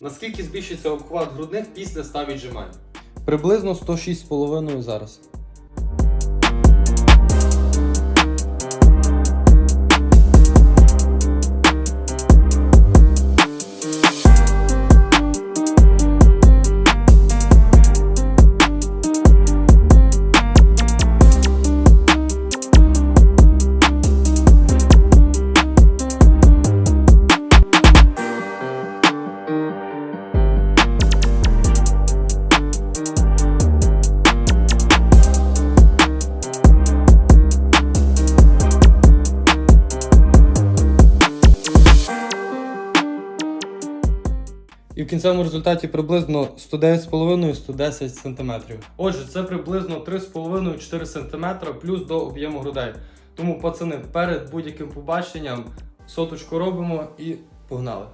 Наскільки збільшиться обхват грудних після 100 віджимань? Приблизно 106,5 зараз. І в кінцевому результаті приблизно 109,5-110 см. Отже, це приблизно 3,5-4 см плюс до об'єму грудей. Тому, пацани, перед будь-яким побаченням соточку робимо і погнали.